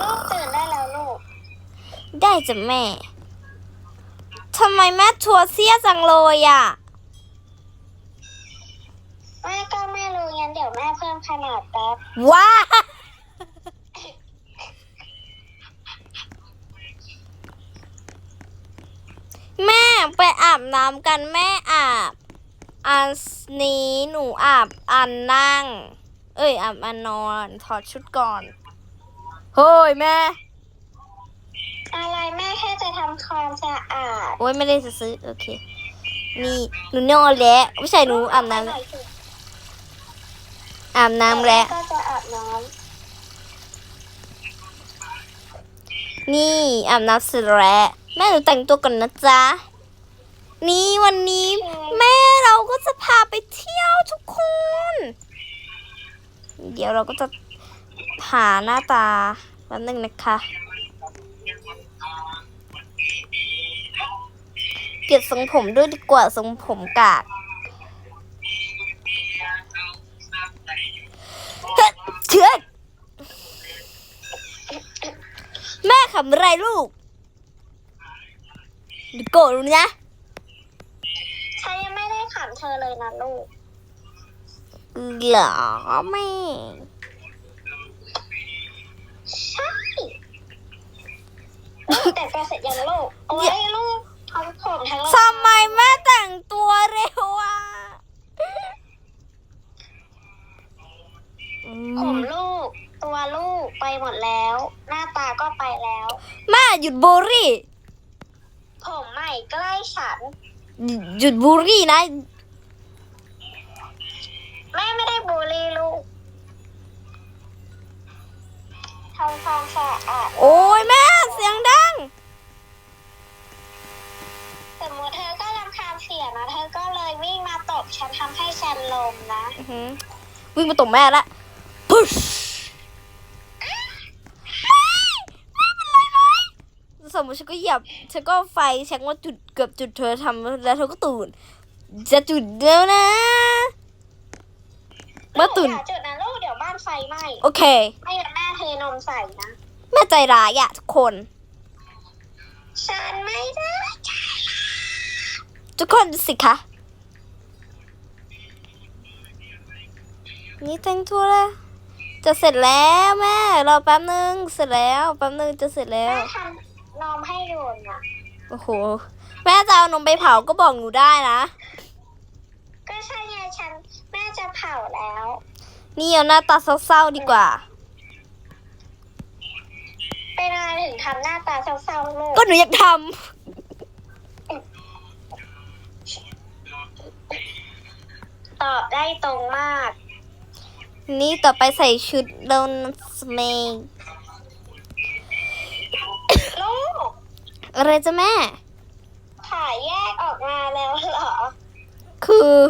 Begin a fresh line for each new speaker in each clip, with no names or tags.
ลูกตื่นได้แล้วลูก
ได้จ้ะแม่ ทำไมแม่ทัวเสียจังเลยอะ
แม่ก็ไม่รู้งั้นเดี๋ยวแม่เพิ่มขนาดแป๊บ
ว้า แม่ไปอาบน้ำกันแม่อาบ อันนี้หนูอาบอันนั่ง เอ้ยอาบอันนอนถอดชุดก่อน เฮ้ยแม่
อะไรแม่แค่จะทำความสะอาด
โอ้ยไม่ได้จะซื้อโอเค นี่หนูนอนแล้วไม่ใช่หนูอาบน้ำแล้วอาบน้ำแล้ว
ก็จะอาบน้
นี่อาบน้ำเสร็จแล้วแม่หนูแต่งตัวก่อนนะจ๊ะ นี่วันนี้แม่เราก็จะพาไปเที่ยวทุกคน เดี๋ยวเราก็จะหาหน้าตาแป๊บนึงนะคะเปลี่ยนทรงผมด้วยดีกว่าทรงผมกากเฮ้ยเชื่อแม่ขำอะไรลูกดีโกรธรู้นะ
ยังไม่ได้ขำเธอเลยนะลูก
เหรอแม่
ใช่ลูกแต่งตัวเสร็จยังลูกโอ้ยลูกทำผมทั้ง
ทำไมแม่แต่งตัวเร็วอะอื
ผมมลูก ตัวลูกไปหมดแล้ว หน้าตาก็ไปแล้ว
แม่หยุดบูลลี่
ผมใหม่ใกล้ฉัน
หยุดบูลลี่นะ
แม่ไม่ได้บูลลี่ลูกทำความสะอาด
โอ้ยแม่เสียงดัง
สมมติเธอก็รำคาญเสียงนะเธอก็เลยวิ่งมาตบฉันทำให้ฉันลมนะ
อื้อหือวิ่งมาตบแม่ละพุชสมมติฉันก็เหยียบฉันก็ไฟแช็กว่าจุดเกือบจุดเธอทำแล้วเธอก็ตื่น จะจุดแล้วนะ มาตื่น
ลูกอย่าจุดนะลูกเดี๋ยวบ้านไฟไหม้
โอเค
ไม่งั้นแม่เทนมใส่นะ
แม่ใจร้ายอะทุกคน
ฉันไม่ได้
ทุกคนดูสิคะนี่แต่งตัวแล้วจะเสร็จแล้วแม่รอแป๊บนึงเสร็จแล้วแป๊บนึงจะเสร็จแล้ว
แม่ทำนมให้โยนอะ
โอ้โหแม่จะเอานมไปเผาก็บอกหนูได้นะ
ก็ใช่ไงฉันแม่จะเผาแล้ว
นี่เอาหน้าตาเศร้าๆดีกว่า
เป็นอะไรถึงทำหน้าตาเศร้าๆลูก
ก็หนูอยากท
ตอบได้ตรงมากำ
นี่ต่อไปใส่ชุดโดนสเมย์
ลูก
อะไรจ้ะแม่
ถ่ายแยกออกมาแล้วเหรอ
คือ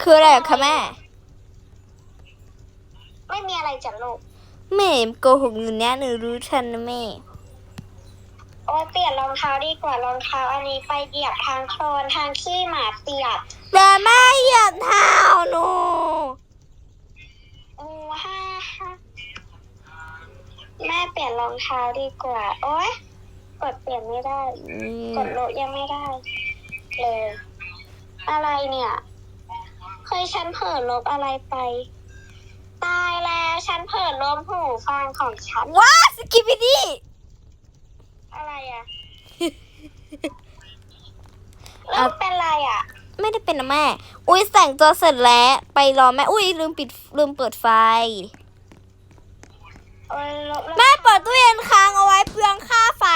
คืออะไรอะคะแม่
ไม่มีอะไรจ้ะลูก
แม่โกหกหนูเนี่ยหนูรู้ทันนะแม่
โอ้ยเปลี่ยนรองเท้าดีกว่ารองเท้าอันนี้ไปเหยียบทางโคลนทางขี้หมาเปียก
แต่แม่เหยียบเท้าหนู
โอ้ฮ่าฮ่าแม่เปลี่ยนรองเท้าดีกว่า โอ๊ย กดเปลี่ยนไม่ได้กดโลดยังไม่ได้เลยอะไรเนี่ยเคยฉันเผลอลบอะไรไป ตายแล้วฉันเผลอลบหูฟังของฉัน
ว้าสกิปปี้ดี้
อะไรอะ ลูกเป็นไรอะ
ไม่ได้เป็นนะแม่ อุ้ยแต่งตัวเสร็จแล้วไปรอแม่ อุ้ยลืมปิดลืมเปิดไฟ
โอ้ยลบ
แม่เปิดตู้เย็นค้างเอาไว้เปลืองค่าไฟ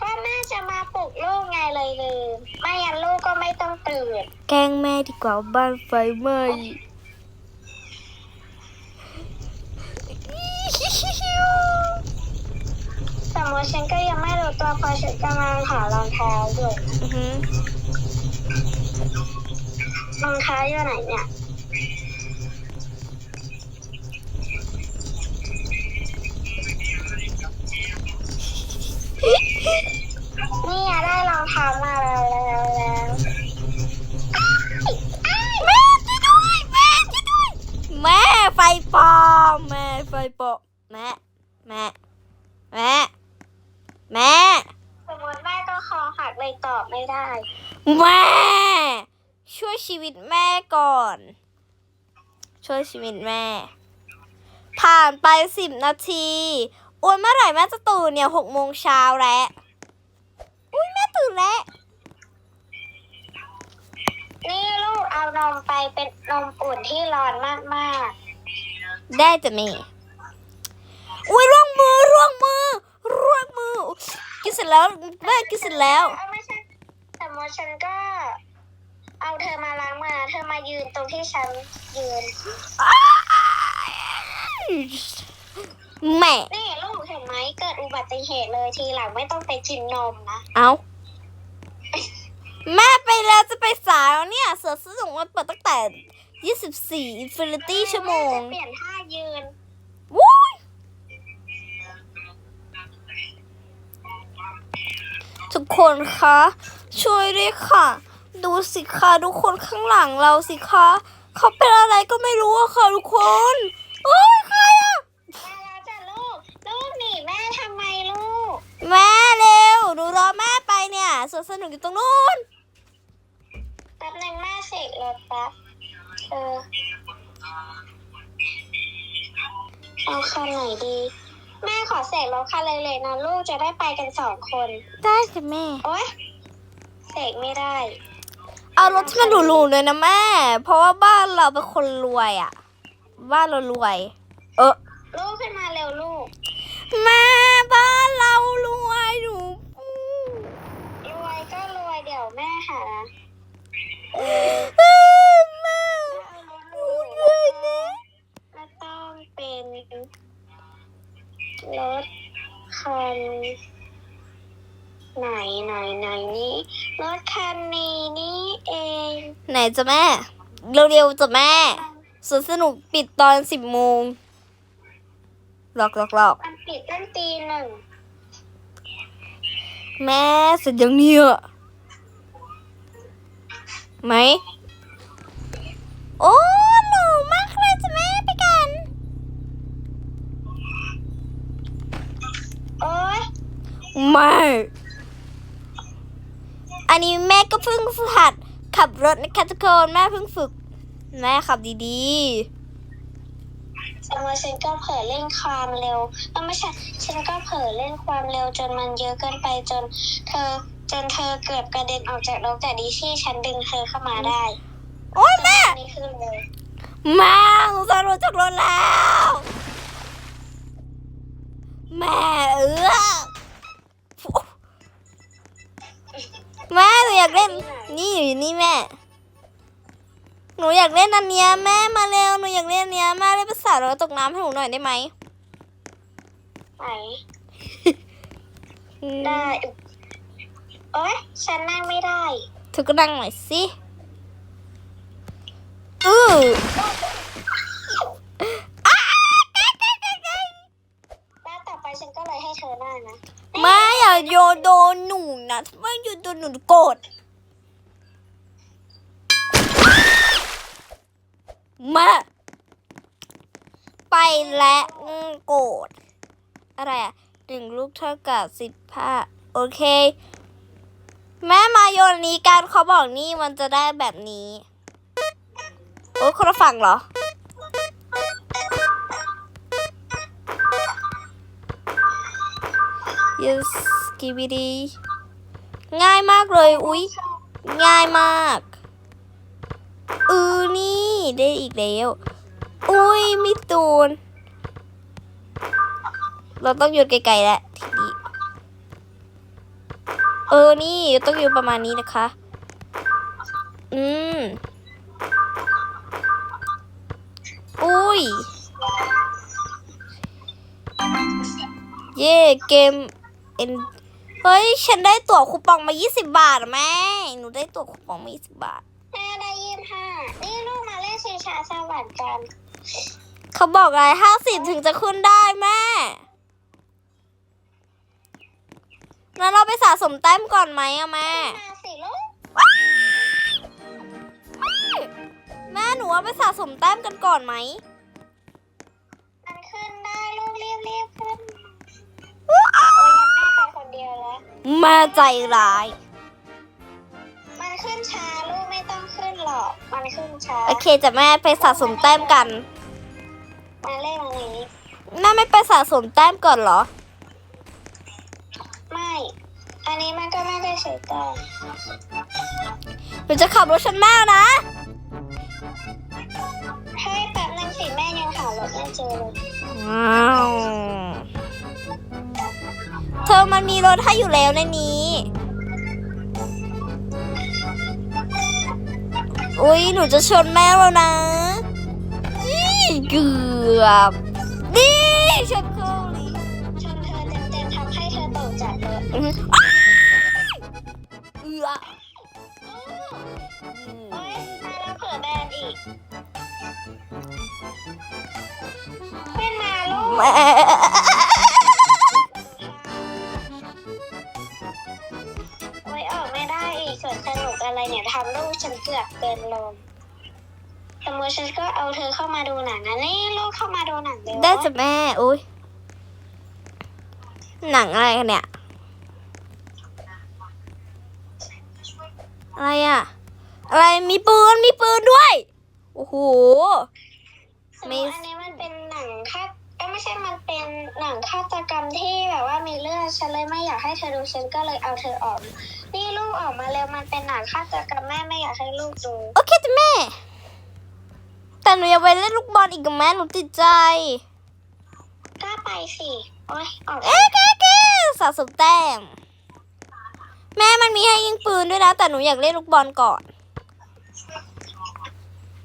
ก็แม่ จะมาปลุกลูกไงเลยลืมไม่งั้นลูกก็ไม่ต้องตื่น
แกล้งแม่ดีกว่าบ้านไฟไหม้
สมมติฉันก็ยังไม่รู้ตัวเพอฉันกำลังหารองเท้าอยู่
อือหือ
รองเท้าอยู่ไหนเนี่ย
ช่วยชีวิตแม่ ผ่านไปสิบนาทีโอ้ยเมื่อไหร่แม่จะตื่นเนี่ยหกโมงเช้าแล้วอุ้ยแม่ตื่นแล้ว
นี่ลูกเอานมไปเป็นนมอุ่นที่ร้อนมาก
ได้จะแม่อุ้ยร่วงมือร่วงมือร่วงมือกินเสร็จแล้วแม่กินเสร็จ
ๆ
แล้ว
เอาไม่ใช่สมมติฉันก็ เอาเธอมาล้างมือนะเธอมายืนตรงที่ฉันยืน
แม่
นี่ลูกเห็นไหมเกิดอุบัติเหตุเลยทีหลังไม่ต้องไปกินนมนะ
เอา แม่ไปแล้วจะไปสายแล้วเนี่ย เสือสนุกมันเปิดตั้งแต่ 24 Infinity ชั่วโมง
แจะเปลี่ยนท่ายืน
วุ้ยทุกคนคะ ช่วยด้วยค่ะ ดูสิคะทุกคนข้างหลังเราสิคะเขาเป็นอะไรก็ไม่รู้อะค่ะทุกคนโอ้ยใครอะ
มาแล้วจ้ะลูก ลูกหนีแม่ทำไมลูก
แม่เร็วหนูรอแม่ไปเนี่ยสวนสนุกอยู่ตรงนู้น
แป๊บนึงแม่เสกรถแป๊บเออเอาคันไหนดี แม่ขอเสกรถคันเลยเลยๆนะลูกจะได้ไปกันสองคน
ได้จ้ะแม่
โอ๊ย เสกไม่ได้
เอารถที่มันหรูๆเลยนะแม่ เพราะว่าบ้านเราเป็นคนรวยอะบ้านเรารวย เออ
ลูกขึ้นมาเร็วลูก
แม่บ้านเรารวยหนู
รวยก็รวยเดี๋ยวแม่หาเออ
เออแม่
เอารถ
ห
ลู
นู
ก
เหนื่อยนะ
ก็ต้องเป็นรถคันไหนไหนไหนนี้ รถคันนี้นี่เอง
ไหนจะแม่ เร็วๆจะแม่สวนสนุกปิดตอนสิบโมงหลอกหลอกหลอก
มันปิดตั้งตีหนึ่ง
แม่เสร็จยังเนี่ยไหม โอ้หนูมากเลยจะแม่ไปกัน
โอ๊ย
ไม่ อันนี้แม่ก็เพิ่งหัดขับรถนะคะทุกคนแม่เพิ่งฝึก แม่ขับดี
สมมติฉันก็เผลอเล่นความเร็วเออไม่ใช่ฉันก็เผลอเล่นความเร็วจนมันเยอะเกินไปจน เธอ จนเธอเกือบกระเด็นออกจากรถแต่ดีที่ฉันดึงเธอเข้ามาได้
ๆโอ้ยแม่
อันนี้คือเลย
มาหนูจะลงจากรถแล้ว แม่เออ แม่หนูอยากเล่น นี่อยู่นี่แม่ หนูอยากเล่นอันเนี้ยแม่มาเร็วหนูอยากเล่นอันเนี้ยแม่เล่นภาษาเราตกน้ำให้หนูหน่อยได้ไหม
ไหนได้โอ๊ยฉันนั่งไม่ได้
เธอก็นั่งหน่อยสิ อือ
แล้วต่อไปฉันก็เลยให้เธอนั่งนะ
แม่อย่า โยโดนหนูนะถ้าไม่โยนโดนหนูโกรธแม่ไปและโกรธอะไรอะหนึ่งลูกเท่ากับสิบห้าโอเค แม่มาโยนนี้กันเขาบอกนี่มันจะได้แบบนี้ โอ้ยคนละฝั่งเหรอ yes กิบิดี ง่ายมากเลย อุ๊ย ง่ายมากเออนี่ได้อีกแล้ว อุ้ยมีตูน เราต้องโยนไกลๆแล้วทีนี้เออนี่ต้องโยนประมาณนี้นะคะ อืม อุ้ย เย่เกมเอ็น เฮ้ย ฉันได้ตั๋วคูปองมา 20 บาทอะแม่ หนูได้ตั๋วคูปองมา 20 บาท
แม่ได้ยี่สิบห้านี่ลูกมาเล่นชิงช้าสวรรค์กัน
เขาบอกอะไรห้าสิบถึงจะขึ้นได้แม่หนูงั้นเราไปสะสมแต้มก่อนไหมอะแม่
มาสิลูก
แม่หนูว่าไปสะสมแต้มกันก่อนไหม
มันขึ้นได้ลูกรีบรีบขึ้น โอ้ เดียวแล้ว
แม่ใจร้าย
มันขึ้นช้าลูกไม่ต้องขึ้นหรอก มันขึ้นช้า
โอเคจะแม่ไปสะสมแต้มกัน
มาเล่นอะไรนี้
แม่ไม่ไปสะสมแต้มก่อนเหรอ
ไม่ อันนี้มันก็ไม่ได้ใช้แต้ม
หนูจะขับรถฉันแม่นะ
ให้แป๊บนึงสิแม่ยังหารถไม่เจอเลย
ว้าว เธอมันมีรถให้อยู่แล้วในนี้ อุ๊ยหนูจะชนแม่แล้วนะอี้เกือบนี่ชนเขาเลย
ชนเธอเต็มๆทำให้เธอตกจากรถ
อื้อหืออ้ายเอือ
โอ๊ยมาแล้วเผื่อแบนอีก ขึ้นมาลูก
แม่
เอาเธอเข้ามาดูหนังนะนี่ลูกเข้ามาดูหนังเร็ว
ได้จ้ะแม่อุ๊ยหนังอะไรกันเนี่ย อะไรอะอะไรมีปืนมีปืนด้วย โอ้โห
สมมติอันนี้มันเป็นหนังฆาตเอ้ยไม่ใช่มันเป็นหนังฆาตกรรมที่แบบว่ามีเลือดฉันเลยไม่อยากให้เธอดูฉันก็เลยเอาเธอออก นี่ลูกออกมาเร็วมันเป็นหนังฆาตกรรมแม่ไม่อยากให้ลูกดู
โอเคจ้ะแม่แต่ หนูอยากไปเล่นลูกบอลอีกกับแม่หนูติดใจ
กล้าไปสิโอ๊ยออก
เอ๊ะแกแกสะสมแต้มแม่มันมีให้ยิงปืนด้วยนะ แต่หนูอยากเล่นลูกบอลก่อน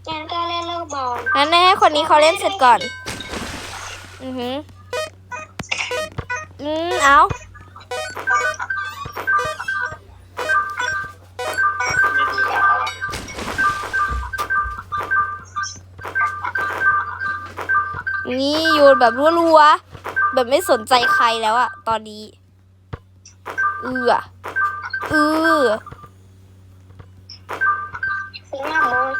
งั้นก็เล่นลูกบอล
งั้นให้คนนี้เขาเล่นเสร็จก่อน อือหืออืมเอา นี่โยนแบบรัวๆแบบไม่สนใจใครแล้วอะตอนนี้ เอือเอือ
สิงหาโมง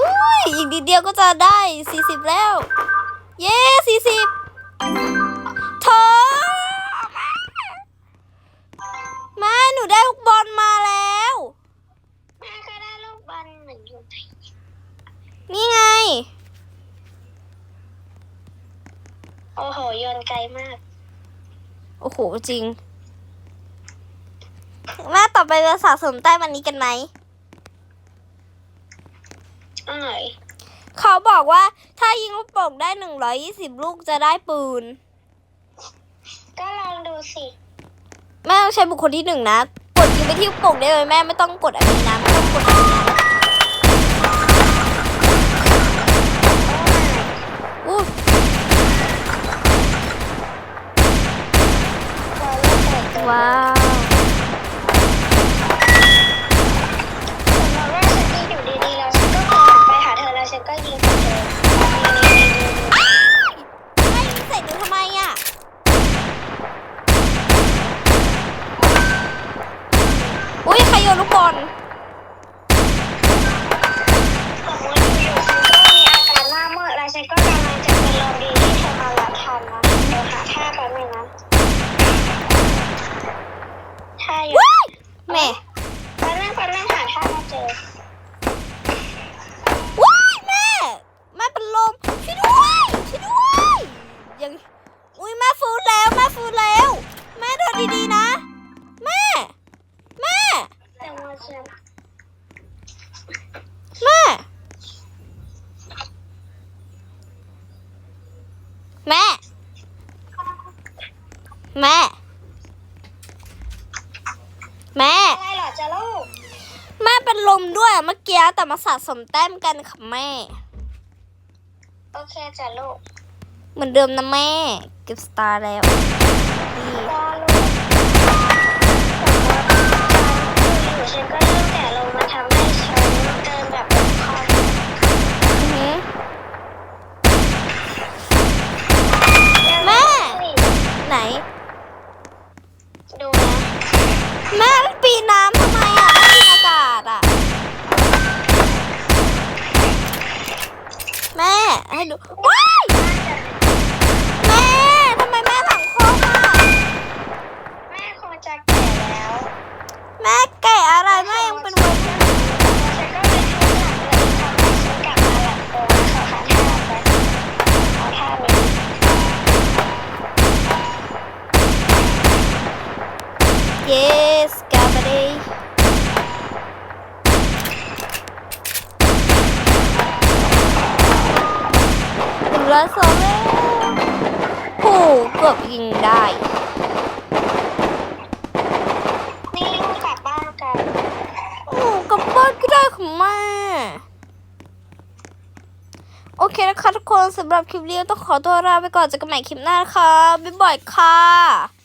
อุ้ยอีกนิดเดียวก็จะได้สี่สิบแล้ว เย้สี่สิบเธอแม่หนูได้ลูกบอลมาแล้ว
แม่ก็ได้ลูกบอลเหมือนอยู่
นี่ไง
โอ้โหโยนไกลมาก
โอ้โห จริงแม่ต่อไปเราสะสมแต้มอันนี้กันไหม
เอาหน่อย
เขาบอกว่าถ้ายิงลูกโป่งได้120ลูกจะได้ปืน
ก็ลองดูสิ
แม่ต้องใช้บุคคลที่หนึ่งนะ กดยิงไปที่ลูกโป่งได้เลยแม่ไม่ต้องกดอันนี้นะไม่ต้องกดอันนี้นะอู้
บอล ลู
แม่ แม่
อะไรเหรอจะลูก
แม่เป็นลมด้วยอะเมื่อกี้แต่มาสะสมแต้มกันค่ะแม่
โอเคจ้ะลูก
เหมือนเดิมนะแม่ เก็บสตาร์แล้วนี่
ก็ลูกอยู่ฉันก็เริ่มแก่ลงมันทำให้ฉันเดินแบบลำคอ
อื้อหือแม่ ว้ายแม่ทำไมแม่หลังโค้งอะ
แม่คงจะแก่แล้ว
แม่แก่อะไรแม่ยังเป็นวัยรุ่น
ฉันก็เลยทุกอย่างเลยทำให้ฉันกลับมาหลังโตแล้วค่ะท่าไปเอาท่านี้
yes กลับมาดิหนึ่งร้อยสองแล้วโอ้เกือบยิงได้
นี่กลับบ้านกัน
โอ้กลับบ้านก็ได้ของแม่โอเคนะคะทุกคนสำหรับคลิปนี้ต้องขอตัวลาไปก่อนเจอกันใหม่คลิปหน้านะคะ บ๊ายบายค่ะ